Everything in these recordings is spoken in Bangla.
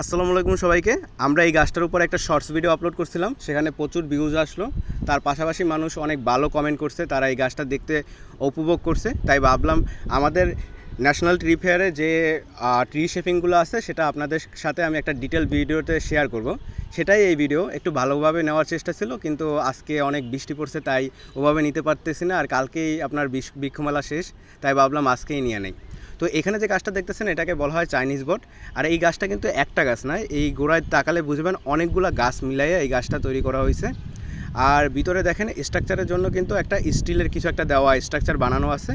আসসালামু আলাইকুম সবাইকে। আমরা এই গাছটার উপর একটা শর্টস ভিডিও আপলোড করছিলাম। সেখানে প্রচুর ভিউজ আসলো। তার পাশাপাশি মানুষ অনেক ভালো কমেন্ট করছে। তারা এই গাছটা দেখতে উপভোগ করছে। তাই ভাবলাম আমাদের ন্যাশনাল ট্রি ফেয়ারে যে ট্রি শেপিংগুলো আছে, সেটা আপনাদের সাথে আমি একটা ডিটেল ভিডিওতে শেয়ার করব। সেটাই এই ভিডিও একটু ভালোভাবে নেওয়ার চেষ্টা ছিল, কিন্তু আজকে অনেক বৃষ্টি পড়ছে, তাই ওভাবে নিতে পারতেছি না। আর কালকেই আপনার বৃক্ষমেলা শেষ। তাই ভাবলাম আজকেই নিয়ে নেই। তো এখানে যে গাছটা দেখতেছেন, এটাকে বলা হয় চাইনিজ বট। আর এই গাছটা কিন্তু একটা গাছ নয় এই গোড়ায় তাকালে বুঝবেন অনেকগুলা গাছ মিলাইয়া এই গাছটা তৈরি করা হয়েছে আর ভিতরে দেখেন স্ট্রাকচারের জন্য কিন্তু একটা স্টিলের কিছু একটা দেওয়া স্ট্রাকচার বানানো আছে,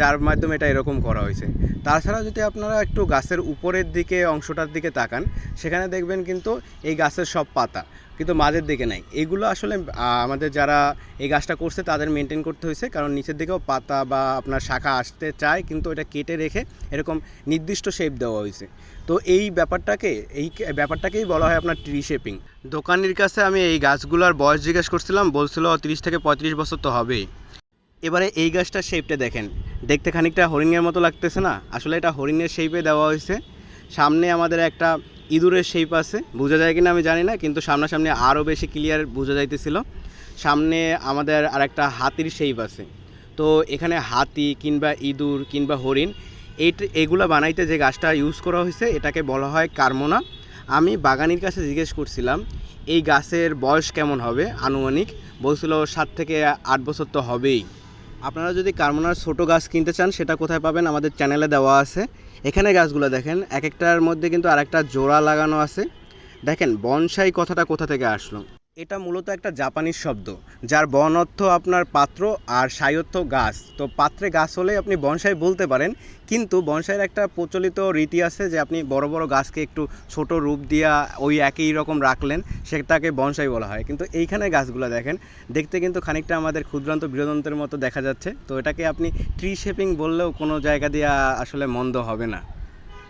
যার মাধ্যমে এটা এরকম করা হয়েছে তাছাড়া যদি আপনারা একটু গাছের উপরের দিকে, অংশটার দিকে তাকান, সেখানে দেখবেন কিন্তু এই গাছের সব পাতা। কিন্তু মাঝের দিকে নাই। এগুলো আসলে আমাদের যারা এই গাছটা করছে তাদের মেনটেন করতে হয়েছে, কারণ নিচের দিকেও পাতা বা আপনার শাখা আসতে চায়, কিন্তু এটা কেটে রেখে এরকম নির্দিষ্ট শেপ দেওয়া হয়েছে। তো এই ব্যাপারটাকে, এই ব্যাপারটাকেই বলা হয় আপনার ট্রি শেপিং দোকানির কাছে আমি এই গাছগুলোর বয়স জিজ্ঞেস করছিলাম, বলছিল তিরিশ থেকে পঁয়ত্রিশ বছর তো হবেই। এবারে এই গাছটার শেপটা দেখেন। দেখতে খানিকটা হরিণের মতো লাগতেছে না? আসলে এটা হরিণের শেপে দেওয়া হয়েছে। সামনে আমাদের একটা ইঁদুরের শেপ আছে। বোঝা যায় কিনা আমি জানি না, কিন্তু সামনাসামনি আরও বেশি ক্লিয়ার বোঝা যাইতেছিল। সামনে আমাদের আর একটা হাতির শেপ আছে। তো এখানে হাতি কিংবা ইঁদুর কিংবা হরিণ এই এগুলো বানাইতে যে গাছটা ইউজ করা হয়েছে এটাকে বলা হয় কার্মোনা। আমি বাগানির কাছে জিজ্ঞেস করছিলাম, এই গাছের বয়স কেমন হবে? আনুমানিক বলছিল সাত থেকে আট বছর তো হবেই। আপনারা যদি কার্মোনার ছোটো গাছ কিনতে চান, সেটা কোথায় পাবেন? আমাদের চ্যানেলে দেওয়া আছে। এখানে গাছগুলো দেখেন, এক একটার মধ্যে কিন্তু আরেকটা জোড়া লাগানো আছে। দেখেন, বনসাই কথাটা কোথা থেকে আসলো? এটা মূলত একটা জাপানিজ শব্দ, যার বন অর্থ আপনার পাত্র আর অর্থ গাছ। তো পাত্রে গাছ হলে আপনি বনসাই বলতে পারেন, কিন্তু বনসাইয়ের একটা প্রচলিত রীতি আছে যে আপনি বড় বড় গাছকে একটু ছোট রূপ দিয়া ওই একই রকম রাখলেন, সেটাকে বনসাই বলা হয়। কিন্তু এইখানে গাছগুলো দেখেন, দেখতে কিন্তু খানিকটা আমাদের ক্ষুদ্রান্ত বৃহদন্তের মতো দেখা যাচ্ছে। তো এটাকে আপনি ট্রি শেপিং বললেও কোনো জায়গা দিয়ে আসলে মন্দ হবে না।